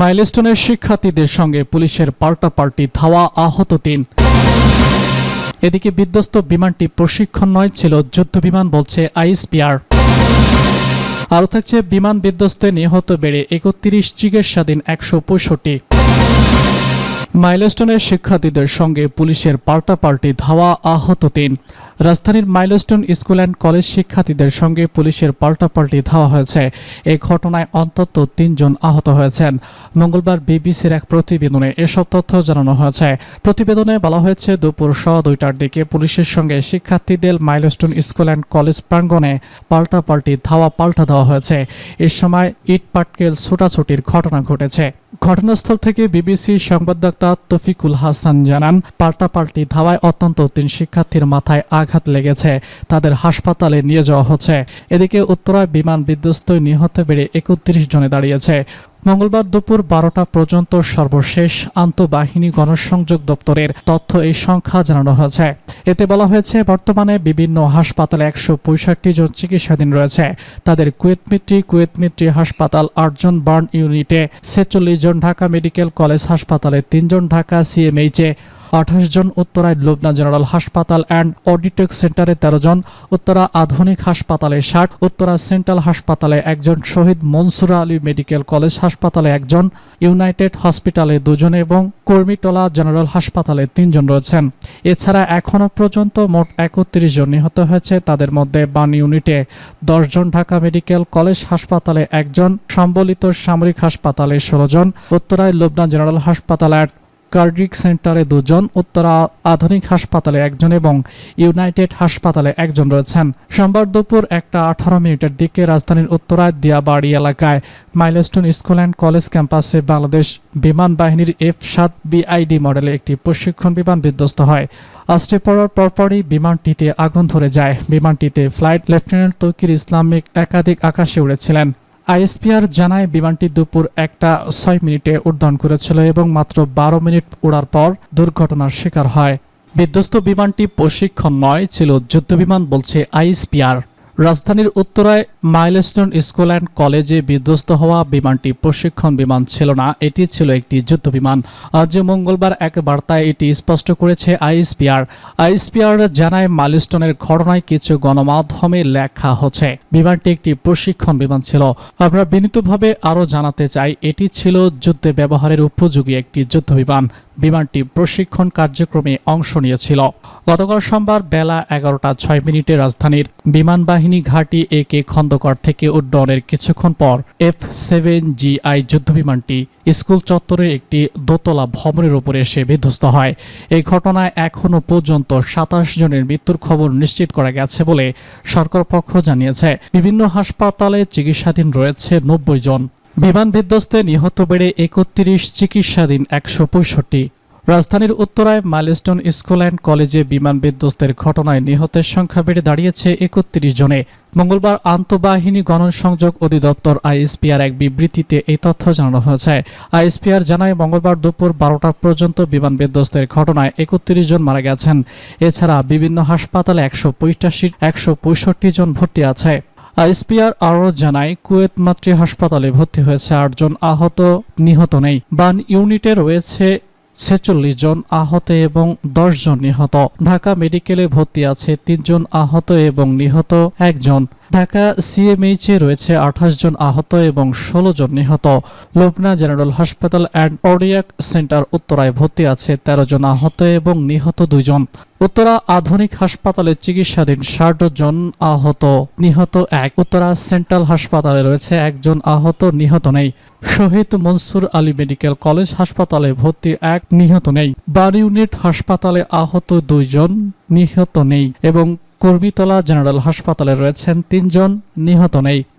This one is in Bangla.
মাইলস্টোনের শিক্ষার্থীদের সঙ্গে পুলিশের পাল্টাপাল্টি ধাওয়া আহত তিন। এদিকে বিধ্বস্ত বিমানটি প্রশিক্ষণ নয়, ছিল যুদ্ধ বিমান, বলছে আইএসপিআর। আরও থাকছে, বিমান বিধ্বস্তে নিহত বেড়ে একত্রিশ চিকিৎসাধীন একশো পঁয়ষট্টি মাইলস্টোনের শিক্ষার্থীদের সঙ্গে পুলিশের পাল্টাপাল্টি ধাওয়া আহত তিন। রাজধানীর মাইলস্টোন স্কুল অ্যান্ড কলেজ শিক্ষার্থীদের সঙ্গে পুলিশের পাল্টাপাল্টি ধাওয়া হয়েছে। এই ঘটনায় অন্তত তিনজন আহত হয়েছেন। মঙ্গলবার বিবিসির এক প্রতিবেদনে এসব তথ্য জানানো হয়েছে। প্রতিবেদনে বলা হয়েছে, দুপুর শ দুইটার দিকে পুলিশের সঙ্গে শিক্ষার্থীদের মাইলস্টোন স্কুল অ্যান্ড কলেজ প্রাঙ্গণে পাল্টাপাল্টি ধাওয়া পাল্টা দেওয়া হয়েছে। এ সময় ইট পাটকেল ছোটাছুটির ঘটনা ঘটেছে। ঘটনাস্থল থেকে বিবিসি সংবাদদাতা তফিকুল হাসান জানান, পাল্টাপাল্টি ধাওয়ায় অত্যন্ত তিন শিক্ষার্থীর মাথায় আঘাত লেগেছে। তাদের হাসপাতালে নিয়ে যাওয়া হচ্ছে। এদিকে উত্তরায় বিমান বিধ্বস্ত নিহত বেড়ে একত্রিশ জনে দাঁড়িয়েছে। মঙ্গলবার দুপুর বারোটা পর্যন্ত সর্বশেষ আন্তঃবাহিনী গণসংযোগ দপ্তরের তথ্য এই সংখ্যা জানানো হয়েছে। এতে বলা হয়েছে, বর্তমানে বিভিন্ন হাসপাতালে একশো পঁয়ষট্টি জন চিকিৎসাধীন রয়েছে। তাদের কুয়েত মিত্রি কুয়েত মিত্রি হাসপাতাল আটজন বার্ন ইউনিটে ছেচল্লিশ জন ঢাকা মেডিকেল কলেজ হাসপাতালে তিনজন ঢাকা সিএমএইচে আঠাশ জন উত্তরায় লুবনা জেনারেল হাসপাতাল অ্যান্ড অডিটেক সেন্টারে তেরো জন, উত্তরা আধুনিক হাসপাতালে ষাট, উত্তরা সেন্ট্রাল হাসপাতালে একজন, শহীদ মনসুর আলী মেডিকেল কলেজ হাসপাতালে একজন, ইউনাইটেড হসপিটালে দুজন এবং কর্মীটলা জেনারেল হাসপাতালে তিনজন রয়েছেন। এছাড়া এখনও পর্যন্ত মোট একত্রিশ জন নিহত হয়েছে, তাদের মধ্যে বান ইউনিটে জন ঢাকা মেডিকেল কলেজ হাসপাতালে একজন, সম্বলিত সামরিক হাসপাতালে ষোলো জন, উত্তরায় লুবনা জেনারেল হাসপাতাল অ্যান্ড কার্ডিক সেন্টারে দুজন, উত্তরা আধুনিক হাসপাতালে একজন এবং ইউনাইটেড হাসপাতালে একজন রয়েছেন। সোমবার দুপুর একটা আঠারো মিনিটের দিকে রাজধানীর উত্তরায় দিয়াবাড়ি এলাকায় মাইলস্টোন স্কুল অ্যান্ড কলেজ ক্যাম্পাসে বাংলাদেশ বিমান বাহিনীর এফ সাত বিআইডি মডেলের একটি প্রশিক্ষণ বিমান বিধ্বস্ত হয়। আস্টে পড়ার পরপরই বিমানটিতে আগুন ধরে যায়। বিমানটিতে ফ্লাইট লেফটেন্যান্ট তৌকির ইসলামিক একাধিক আকাশে উড়েছিলেন। আইএসপিআর জানায়, বিমানটি দুপুর একটা ছয় মিনিটে উড্ডয়ন করেছিল এবং মাত্র বারো মিনিট উড়ার পর দুর্ঘটনার শিকার হয়। বিধ্বস্ত বিমানটি প্রশিক্ষণ নয়, ছিল যুদ্ধবিমান, বলছে আইএসপিআর। রাজধানীর উত্তরায় মাইলস্টোন স্কুল অ্যান্ড কলেজে বিধ্বস্ত হওয়া বিমানটি প্রশিক্ষণ বিমান ছিল না, এটি ছিল একটি যুদ্ধ বিমান। আজ মঙ্গলবার এক বার্তায় এটি স্পষ্ট করেছে আইএসপিআর। আইএসপিআর জানায়, মাইলস্টোনের ঘটনায় কিছু গণমাধ্যমে লেখা হচ্ছে, বিমানটি একটি প্রশিক্ষণ বিমান ছিল। আমরা বিনীতভাবে আরও জানাতে চাই, এটি ছিল যুদ্ধে ব্যবহারের উপযোগী একটি যুদ্ধ বিমান। বিমানটি প্রশিক্ষণ কার্যক্রমে অংশ নিয়েছিল। গতকাল সোমবার বেলা এগারোটা ছয় মিনিটে রাজধানীর বিমান বাহিনী ঘাঁটি এ কে খন্দকার থেকে উড্ডয়নের কিছুক্ষণ পর এফ সেভেন জি জিআই যুদ্ধবিমানটি স্কুল চত্বরের একটি দোতলা ভবনের উপরে এসে বিধ্বস্ত হয়। এই ঘটনায় এখনও পর্যন্ত সাতাশ জনের মৃত্যুর খবর নিশ্চিত করা গেছে বলে সরকার পক্ষ জানিয়েছে। বিভিন্ন হাসপাতালে চিকিৎসাধীন রয়েছে নব্বই জন। বিমান বিধ্বস্তে নিহত বেড়ে একত্রিশ চিকিৎসাধীন একশো পঁয়ষট্টি। রাজধানীর উত্তরায় মাইলস্টোন স্কুল অ্যান্ড কলেজে বিমান বিধ্বস্তের ঘটনায় নিহতের সংখ্যা বেড়ে দাঁড়িয়েছে একত্রিশ জনে। মঙ্গলবার আন্তঃবাহিনী গণসংযোগ অধিদপ্তর আইএসপিআর এক বিবৃতিতে এই তথ্য জানানো হয়েছে। আইএসপিআর জানায়, মঙ্গলবার দুপুর বারোটা পর্যন্ত বিমান বিধ্বস্তের ঘটনায় একত্রিশ জন মারা গেছেন। এছাড়া বিভিন্ন হাসপাতালে একশো পঁয়ষট্টি জন ভর্তি আছে। আইএসপিআর আরও জানায়, কুয়েত মাতৃ হাসপাতালে ভর্তি হয়েছে আটজন আহত, নিহত নেই। বান ইউনিটে রয়েছে ছেচল্লিশ জন আহত এবং দশ জন নিহত। ঢাকা মেডিকেলে ভর্তি আছে তিনজন আহত এবং নিহত একজন। ঢাকা সিএমএইচ রয়েছে আঠাশ জন আহত এবং ষোলো জন নিহত। লোবনা জেনারেল হাসপাতাল অ্যান্ড অর্ডিয়াক সেন্টার উত্তরায় ভর্তি আছে তেরো জন আহত এবং নিহত দুইজন। উত্তরা আধুনিক হাসপাতালে চিকিৎসাধীন ষাট জন আহত, নিহত এক। উত্তরা সেন্ট্রাল হাসপাতালে রয়েছে একজন আহত, নিহত নেই। শহীদ মনসুর আলী মেডিকেল কলেজ হাসপাতালে ভর্তি এক, নিহত নেই। বার ইউনিট হাসপাতালে আহত দুইজন, নিহত নেই। এবং কর্মীতলা জেনারেল হাসপাতালে রয়েছেন তিনজন, নিহত নেই।